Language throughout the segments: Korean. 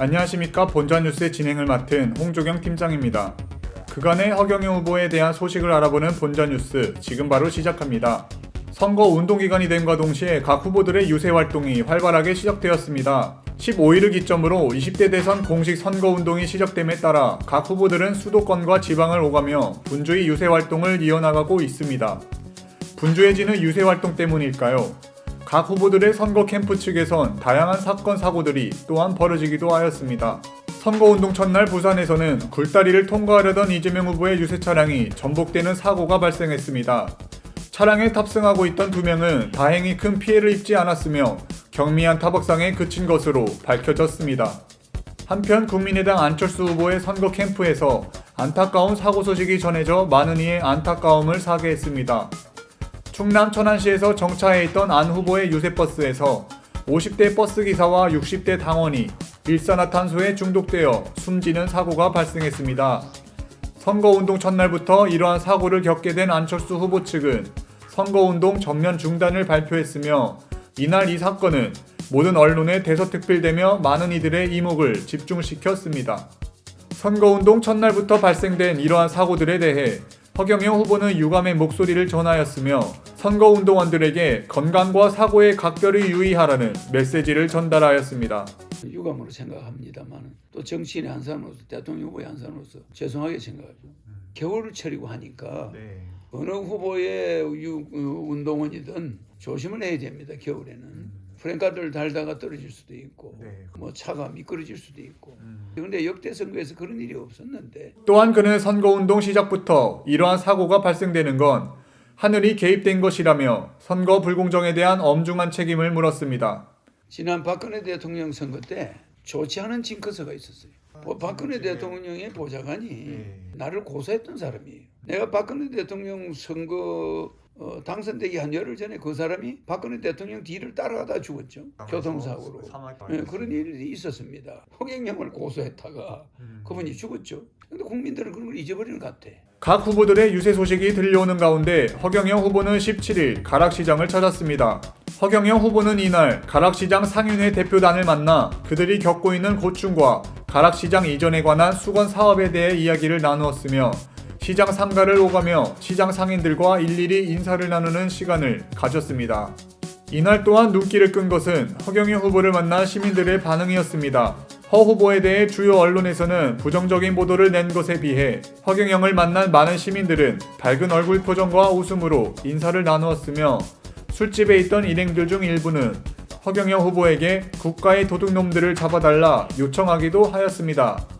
안녕하십니까 본좌뉴스의 진행을 맡은 홍조경 팀장입니다. 그간의 허경영 후보에 대한 소식을 알아보는 본좌뉴스 지금 바로 시작합니다. 선거 운동 기간이 됨과 동시에 각 후보들의 유세 활동이 활발하게 시작되었습니다. 15일을 기점으로 20대 대선 공식 선거 운동이 시작됨에 따라 각 후보들은 수도권과 지방을 오가며 분주히 유세 활동을 이어나가고 있습니다. 분주해지는 유세 활동 때문일까요? 각 후보들의 선거 캠프 측에선 다양한 사건 사고들이 또한 벌어지기도 하였습니다. 선거운동 첫날 부산에서는 굴다리를 통과하려던 이재명 후보의 유세 차량이 전복되는 사고가 발생했습니다. 차량에 탑승하고 있던 두 명은 다행히 큰 피해를 입지 않았으며 경미한 타박상에 그친 것으로 밝혀졌습니다. 한편 국민의당 안철수 후보의 선거 캠프에서 안타까운 사고 소식이 전해져 많은 이의 안타까움을 사게 했습니다. 충남 천안시에서 정차해 있던 안 후보의 유세버스에서 50대 버스 기사와 60대 당원이 일산화탄소에 중독되어 숨지는 사고가 발생했습니다. 선거운동 첫날부터 이러한 사고를 겪게 된 안철수 후보 측은 선거운동 전면 중단을 발표했으며 이날 이 사건은 모든 언론에 대서특필되며 많은 이들의 이목을 집중시켰습니다. 선거운동 첫날부터 발생된 이러한 사고들에 대해 허경영 후보는 유감의 목소리를 전하였으며 선거운동원들에게 건강과 사고에 각별히 유의하라는 메시지를 전달하였습니다. 유감으로 생각합니다만 또 정치인의 한 사람으로서 대통령 후보의 한 사람으로서 죄송하게 생각하죠. 겨울철이고 하니까 어느 후보의 유- 어, 운동원이든 조심을 해야 됩니다. 겨울에는 프랭카드를 달다가 떨어질 수도 있고 네. 뭐 차가 미끄러질 수도 있고 그런데 역대 선거에서 그런 일이 없었는데 또한 그는 선거운동 시작부터 이러한 사고가 발생되는 건 하늘이 개입된 것이라며 선거 불공정에 대한 엄중한 책임을 물었습니다. 지난 박근혜 대통령 선거 때 좋지 않은 징크스가 있었어요. 뭐 박근혜 대통령의 보좌관이 나를 고소했던 사람이에요. 내가 박근혜 대통령 선거 어, 당선되기 한 열흘 전에 그 사람이 박근혜 대통령 뒤를 따라가다 죽었죠. 교통사고로. 예, 그런 일이 있었습니다. 허경영을 고소했다가 그분이 죽었죠. 근데 국민들은 그런 걸 잊어버리는 것 같아. 각 후보들의 유세 소식이 들려오는 가운데 허경영 후보는 17일 가락시장을 찾았습니다. 허경영 후보는 이날 가락시장 상인회 대표단을 만나 그들이 겪고 있는 고충과 가락시장 이전에 관한 수건 사업에 대해 이야기를 나누었으며 시장 상가를 오가며 시장 상인들과 일일이 인사를 나누는 시간을 가졌습니다. 이날 또한 눈길을 끈 것은 허경영 후보를 만난 시민들의 반응이었습니다. 허 후보에 대해 주요 언론에서는 부정적인 보도를 낸 것에 비해 허경영을 만난 많은 시민들은 밝은 얼굴 표정과 웃음으로 인사를 나누었으며 술집에 있던 일행들 중 일부는 허경영 후보에게 국가의 도둑놈들을 잡아달라 요청하기도 하였습니다.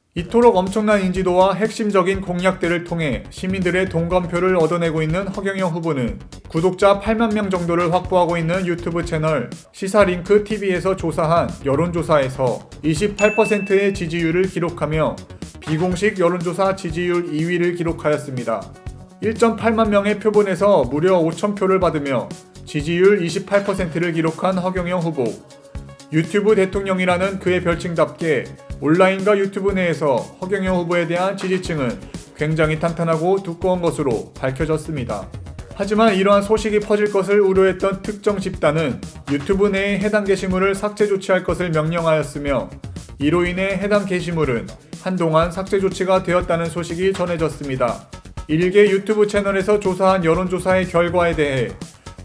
토록 엄청난 인지도와 핵심적인 공약들을 통해 시민들의 동감표를 얻어내고 있는 허경영 후보는 구독자 8만 명 정도를 확보하고 있는 유튜브 채널 시사링크 TV에서 조사한 여론조사에서 28%의 지지율을 기록하며 비공식 여론조사 지지율 2위를 기록하였습니다. 1.8만 명의 표본에서 무려 5천 표를 받으며 지지율 28%를 기록한 허경영 후보. 유튜브 대통령이라는 그의 별칭답게 온라인과 유튜브 내에서 허경영 후보에 대한 지지층은 굉장히 탄탄하고 두꺼운 것으로 밝혀졌습니다. 하지만 이러한 소식이 퍼질 것을 우려했던 특정 집단은 유튜브 내의 해당 게시물을 삭제 조치할 것을 명령하였으며 이로 인해 해당 게시물은 한동안 삭제 조치가 되었다는 소식이 전해졌습니다. 일개 유튜브 채널에서 조사한 여론조사의 결과에 대해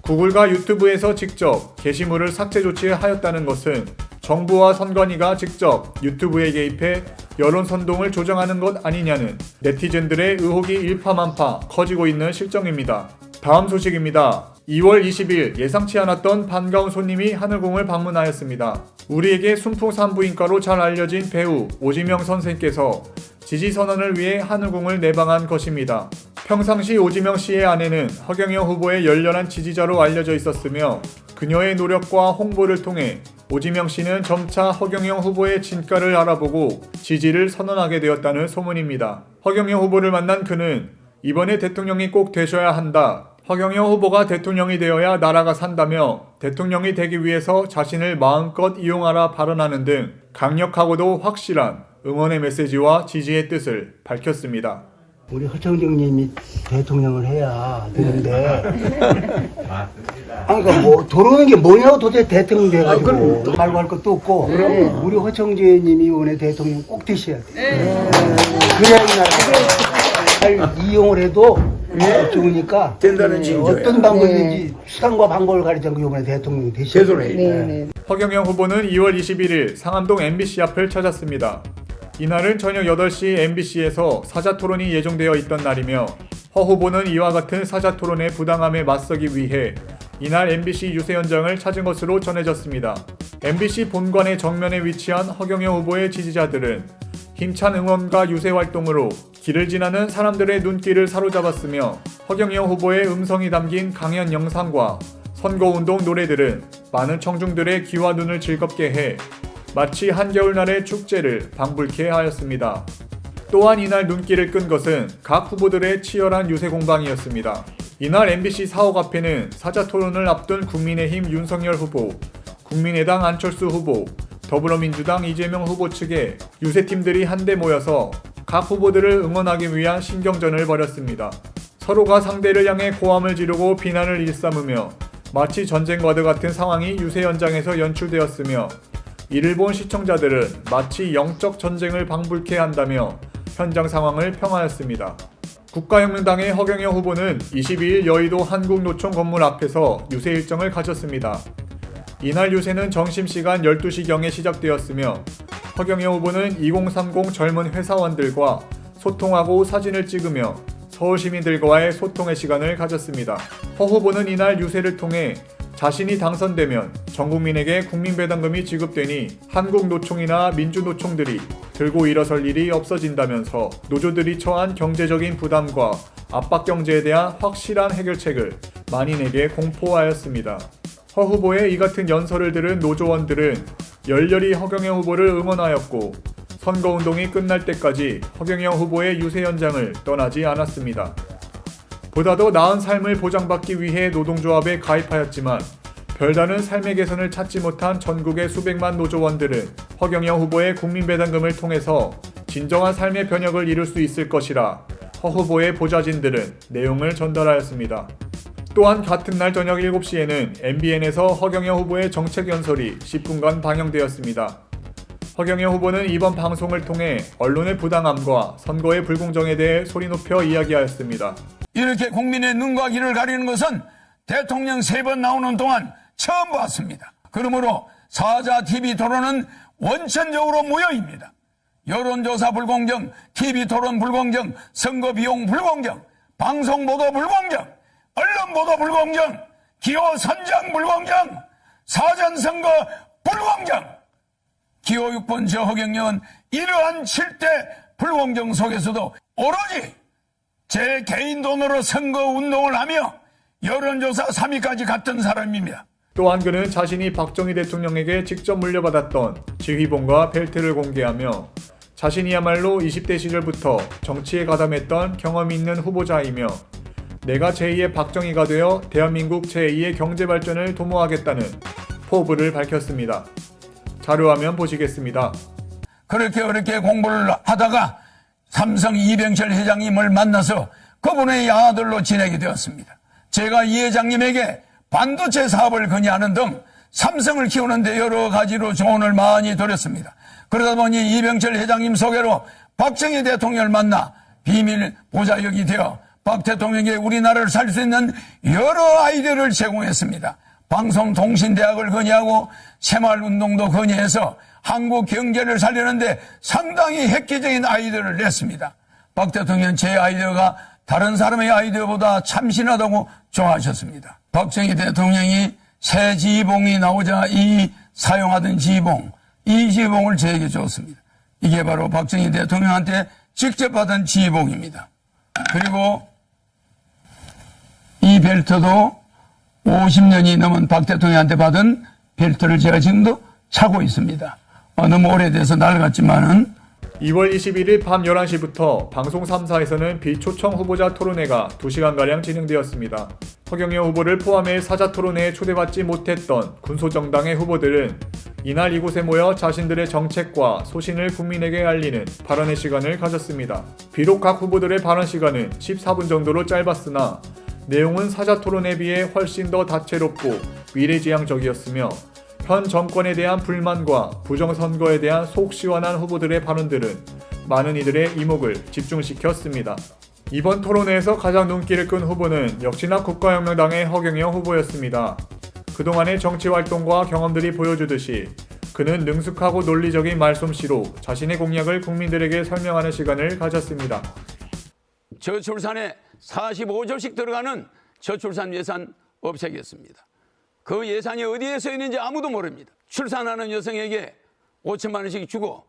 구글과 유튜브에서 직접 게시물을 삭제 조치하였다는 것은 정부와 선관위가 직접 유튜브에 개입해 여론 선동을 조정하는 것 아니냐는 네티즌들의 의혹이 일파만파 커지고 있는 실정입니다. 다음 소식입니다. 2월 20일 예상치 않았던 반가운 손님이 하늘궁을 방문하였습니다. 우리에게 순풍산부인과로 잘 알려진 배우 오지명 선생께서 지지 선언을 위해 하늘궁을 내방한 것입니다. 평상시 오지명 씨의 아내는 허경영 후보의 열렬한 지지자로 알려져 있었으며 그녀의 노력과 홍보를 통해 오지명 씨는 점차 허경영 후보의 진가를 알아보고 지지를 선언하게 되었다는 소문입니다. 허경영 후보를 만난 그는 이번에 대통령이 꼭 되셔야 한다. 허경영 후보가 대통령이 되어야 나라가 산다며 대통령이 되기 위해서 자신을 마음껏 이용하라 발언하는 등 강력하고도 확실한 응원의 메시지와 지지의 뜻을 밝혔습니다. 우리 허청정님이 대통령을 해야 되는데. 아, 그러니까 뭐 도로는 게 뭐냐고 도대체 대통령 돼가지고 말고 할 것도 없고 우리 허청재님이 이번에 대통령 꼭 되셔야 돼. 그래야 이 나라 잘 이용을 해도 좋으니까 된다는 징조야. 어떤 방법인지 수단과 방법을 가리지 않고 이번에 대통령 되셔야 돼. 해. 허경영 후보는 2월 21일 상암동 MBC 앞을 찾았습니다. 이날은 저녁 8시 MBC에서 사자 토론이 예정되어 있던 날이며 허 후보는 이와 같은 사자 토론의 부당함에 맞서기 위해 이날 MBC 유세 현장을 찾은 것으로 전해졌습니다. MBC 본관의 정면에 위치한 허경영 후보의 지지자들은 힘찬 응원과 유세 활동으로 길을 지나는 사람들의 눈길을 사로잡았으며 허경영 후보의 음성이 담긴 강연 영상과 선거운동 노래들은 많은 청중들의 귀와 눈을 즐겁게 해 마치 한겨울날의 축제를 방불케 하였습니다. 또한 이날 눈길을 끈 것은 각 후보들의 치열한 유세 공방이었습니다. 이날 MBC 사옥 앞에는 사자 토론을 앞둔 국민의힘 윤석열 후보, 국민의당 안철수 후보, 더불어민주당 이재명 후보 측의 유세팀들이 한데 모여서 각 후보들을 응원하기 위한 신경전을 벌였습니다. 서로가 상대를 향해 고함을 지르고 비난을 일삼으며 마치 전쟁과도 같은 상황이 유세 현장에서 연출되었으며 이를 본 시청자들은 마치 영적 전쟁을 방불케 한다며 현장 상황을 평하였습니다. 국가혁명당의 허경영 후보는 22일 여의도 한국노총 건물 앞에서 유세 일정을 가졌습니다. 이날 유세는 점심시간 12시경에 시작되었으며 허경영 후보는 2030 젊은 회사원들과 소통하고 사진을 찍으며 서울 시민들과의 소통의 시간을 가졌습니다. 허 후보는 이날 유세를 통해 자신이 당선되면 전 국민에게 국민배당금이 지급되니 한국노총이나 민주노총들이 들고 일어설 일이 없어진다면서 노조들이 처한 경제적인 부담과 압박 경제에 대한 확실한 해결책을 만인에게 공포하였습니다. 허 후보의 이 같은 연설을 들은 노조원들은 열렬히 허경영 후보를 응원하였고 선거운동이 끝날 때까지 허경영 후보의 유세 현장을 떠나지 않았습니다. 보다 더 나은 삶을 보장받기 위해 노동조합에 가입하였지만 별다른 삶의 개선을 찾지 못한 전국의 수백만 노조원들은 허경영 후보의 국민배당금을 통해서 진정한 삶의 변혁을 이룰 수 있을 것이라 허 후보의 보좌진들은 내용을 전달하였습니다. 또한 같은 날 저녁 7시에는 MBN에서 허경영 후보의 정책 연설이 10분간 방영되었습니다. 허경영 후보는 이번 방송을 통해 언론의 부당함과 선거의 불공정에 대해 소리 높여 이야기하였습니다. 이렇게 국민의 눈과 귀를 가리는 것은 대통령 세 번 나오는 동안 처음 봤습니다. 그러므로 사자 TV 토론은 원천적으로 무효입니다. 여론조사 불공정, TV 토론 불공정, 선거 비용 불공정, 방송 보도 불공정, 언론 보도 불공정, 기호 선정 불공정, 사전 선거 불공정. 기호 6번 저 허경영은 이러한 7대 불공정 속에서도 오로지 제 개인 돈으로 선거 운동을 하며 여론조사 3위까지 갔던 사람입니다. 또한 그는 자신이 박정희 대통령에게 직접 물려받았던 지휘봉과 벨트를 공개하며 자신이야말로 20대 시절부터 정치에 가담했던 경험이 있는 후보자이며 내가 제2의 박정희가 되어 대한민국 제2의 경제 발전을 도모하겠다는 포부를 밝혔습니다. 자료화면 보시겠습니다. 그렇게 그렇게 공부를 하다가 삼성 이병철 회장님을 만나서 그분의 아들로 지내게 되었습니다. 제가 이 회장님에게 반도체 사업을 건의하는 등 삼성을 키우는데 여러 가지로 조언을 많이 드렸습니다. 그러다 보니 이병철 회장님 소개로 박정희 대통령을 만나 비밀 보좌역이 되어 박 대통령에게 우리나라를 살 수 있는 여러 아이디어를 제공했습니다. 방송통신대학을 건의하고 새마을운동도 건의해서 한국 경제를 살리는데 상당히 획기적인 아이디어를 냈습니다. 박 대통령 제 아이디어가 다른 사람의 아이디어보다 참신하다고 좋아하셨습니다. 박정희 대통령이 새 지휘봉이 나오자 이 사용하던 지휘봉, 이 지휘봉을 저에게 줬습니다. 이게 바로 박정희 대통령한테 직접 받은 지휘봉입니다. 그리고 이 벨트도 50년이 넘은 박 대통령한테 받은 벨트를 제가 지금도 차고 있습니다. 어, 너무 오래돼서 낡았지만은 2월 21일 밤 11시부터 방송 3사에서는 비초청 후보자 토론회가 2시간가량 진행되었습니다. 허경영 후보를 포함해 사자 토론회에 초대받지 못했던 군소정당의 후보들은 이날 이곳에 모여 자신들의 정책과 소신을 국민에게 알리는 발언의 시간을 가졌습니다. 비록 각 후보들의 발언 시간은 14분 정도로 짧았으나 내용은 사자 토론에 비해 훨씬 더 다채롭고 미래지향적이었으며 현 정권에 대한 불만과 부정선거에 대한 속 시원한 후보들의 발언들은 많은 이들의 이목을 집중시켰습니다. 이번 토론회에서 가장 눈길을 끈 후보는 역시나 국가혁명당의 허경영 후보였습니다. 그동안의 정치 활동과 경험들이 보여주듯이 그는 능숙하고 논리적인 말솜씨로 자신의 공약을 국민들에게 설명하는 시간을 가졌습니다. 저출산에 45조씩 들어가는 저출산 예산 없애겠습니다. 그 예산이 어디에 서 있는지 아무도 모릅니다. 출산하는 여성에게 5천만 원씩 주고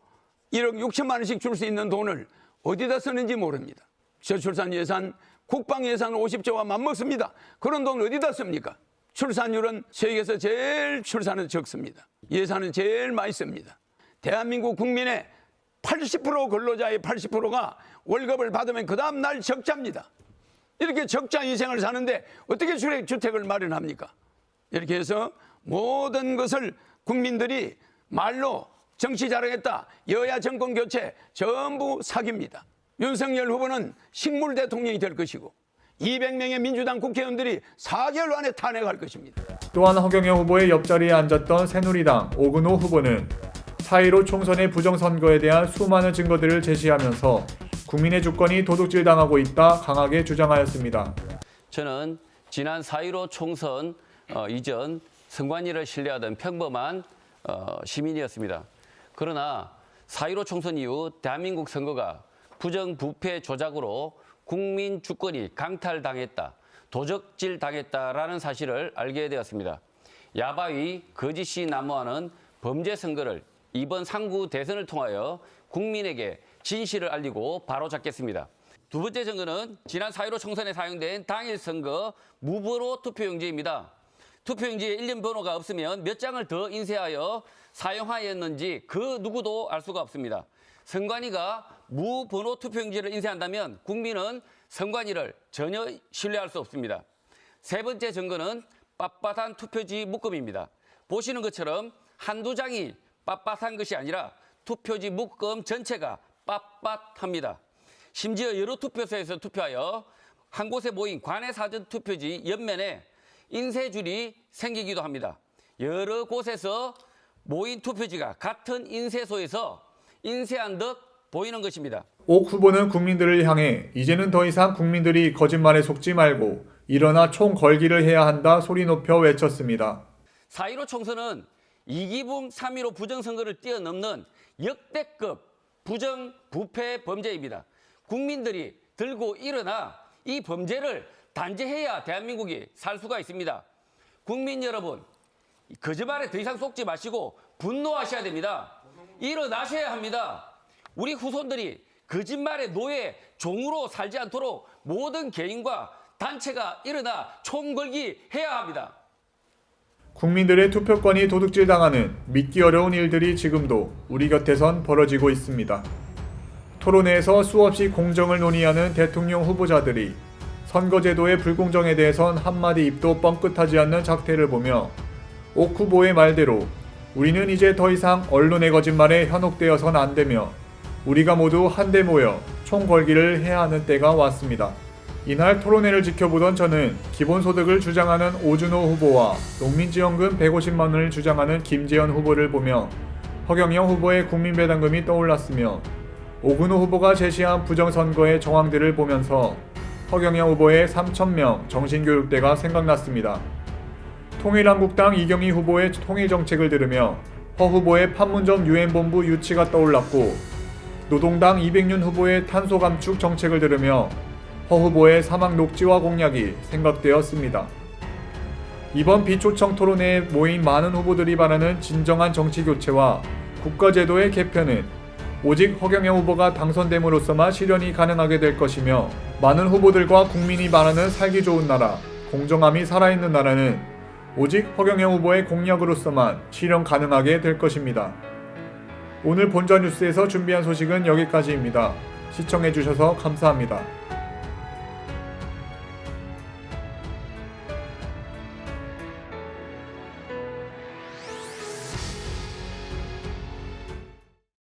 1억 6천만 원씩 줄 수 있는 돈을 어디다 쓰는지 모릅니다. 저출산 예산 국방 예산 50조와 맞먹습니다. 그런 돈 어디다 씁니까? 출산율은 세계에서 제일 출산은 적습니다. 예산은 제일 많이 씁니다. 대한민국 국민의 80% 근로자의 80%가 월급을 받으면 그 다음 날 적자입니다. 이렇게 적자 인생을 사는데 어떻게 주택- 주택을 마련합니까? 이렇게 해서 모든 것을 국민들이 말로 정치 자랑했다. 여야 정권 교체 전부 사기입니다. 윤석열 후보는 식물 대통령이 될 것이고 200명의 민주당 국회의원들이 4개월 안에 탄핵할 것입니다. 또한 허경영 후보의 옆자리에 앉았던 새누리당 오근호 후보는 4.15 총선의 부정선거에 대한 수많은 증거들을 제시하면서 국민의 주권이 도둑질당하고 있다 강하게 주장하였습니다. 저는 지난 4.15 총선 어, 이전 선관위를 신뢰하던 평범한 어, 시민이었습니다. 그러나 4.15 총선 이후 대한민국 선거가 부정부패 조작으로 국민 주권이 강탈당했다, 도적질 당했다라는 사실을 알게 되었습니다. 야바위 거짓이 난무하는 범죄 선거를 이번 상구 대선을 통하여 국민에게 진실을 알리고 바로잡겠습니다. 두 번째 선거는 지난 4.15 총선에 사용된 당일 선거 무번호 투표용지입니다. 투표용지에 일련 번호가 없으면 몇 장을 더 인쇄하여 사용하였는지 그 누구도 알 수가 없습니다. 선관위가 무번호 투표용지를 인쇄한다면 국민은 선관위를 전혀 신뢰할 수 없습니다. 세 번째 증거는 빳빳한 투표지 묶음입니다. 보시는 것처럼 한두 장이 빳빳한 것이 아니라 투표지 묶음 전체가 빳빳합니다. 심지어 여러 투표소에서 투표하여 한 곳에 모인 관내 사전 투표지 옆면에 인쇄줄이 생기기도 합니다. 여러 곳에서 모인 투표지가 같은 인쇄소에서 인쇄한 듯 보이는 것입니다. 옥 후보는 국민들을 향해 이제는 더 이상 국민들이 거짓말에 속지 말고 일어나 총 걸기를 해야 한다 소리 높여 외쳤습니다. 4.15 총선은 이기붕 3.15 부정선거를 뛰어넘는 역대급 부정 부패 범죄입니다. 국민들이 들고 일어나 이 범죄를 단죄해야 대한민국이 살 수가 있습니다. 국민 여러분, 거짓말에 더 이상 속지 마시고 분노하셔야 됩니다. 일어나셔야 합니다. 우리 후손들이 거짓말의 노예, 종으로 살지 않도록 모든 개인과 단체가 일어나 총걸기 해야 합니다. 국민들의 투표권이 도둑질 당하는 믿기 어려운 일들이 지금도 우리 곁에선 벌어지고 있습니다. 토론회에서 수없이 공정을 논의하는 대통령 후보자들이 선거제도의 불공정에 대해선 한마디 입도 뻥끗하지 않는 작태를 보며 옥 후보의 말대로 우리는 이제 더 이상 언론의 거짓말에 현혹되어선 안 되며 우리가 모두 한데 모여 총걸기를 해야 하는 때가 왔습니다. 이날 토론회를 지켜보던 저는 기본소득을 주장하는 오준호 후보와 농민지원금 150만 원을 주장하는 김재현 후보를 보며 허경영 후보의 국민배당금이 떠올랐으며 오근호 후보가 제시한 부정선거의 정황들을 보면서 허경영 후보의 3천명 정신교육대가 생각났습니다. 통일한국당 이경희 후보의 통일정책을 들으며 허 후보의 판문점 유엔본부 유치가 떠올랐고 노동당 이백윤 후보의 탄소 감축 정책을 들으며 허 후보의 사막 녹지화 공약이 생각되었습니다. 이번 비초청 토론회에 모인 많은 후보들이 바라는 진정한 정치 교체와 국가제도의 개편은 오직 허경영 후보가 당선됨으로써만 실현이 가능하게 될 것이며 많은 후보들과 국민이 바라는 살기 좋은 나라, 공정함이 살아있는 나라는 오직 허경영 후보의 공약으로서만 실현 가능하게 될 것입니다. 오늘 본전 뉴스에서 준비한 소식은 여기까지입니다. 시청해주셔서 감사합니다.